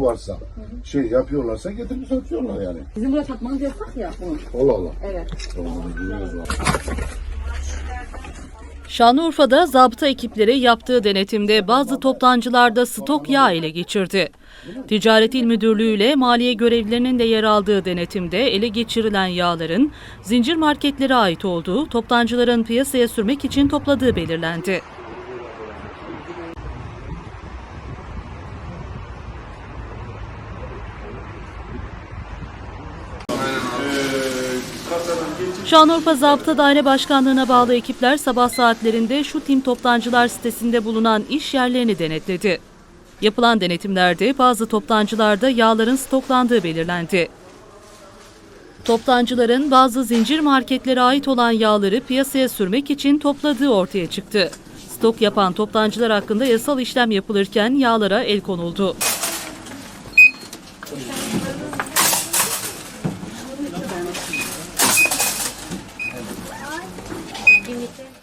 ne varsa şey yapıyorlarsa getirip satıyorlar yani. Bizim burada satmanız yasak ya bunu. Allah Allah. Evet. Tamam, biliyoruz onu. Şanlıurfa'da zabıta ekipleri yaptığı denetimde bazı toptancılarda stok yağ ele geçirdi. Ticaret İl Müdürlüğü ile maliye görevlilerinin de yer aldığı denetimde ele geçirilen yağların zincir marketlere ait olduğu, toptancıların piyasaya sürmek için topladığı belirlendi. Şanlıurfa Zabıta Daire Başkanlığı'na bağlı ekipler sabah saatlerinde şu tim toptancılar sitesinde bulunan iş yerlerini denetledi. Yapılan denetimlerde bazı toptancılarda yağların stoklandığı belirlendi. Toptancıların bazı zincir marketlere ait olan yağları piyasaya sürmek için topladığı ortaya çıktı. Stok yapan toptancılar hakkında yasal işlem yapılırken yağlara el konuldu. 네.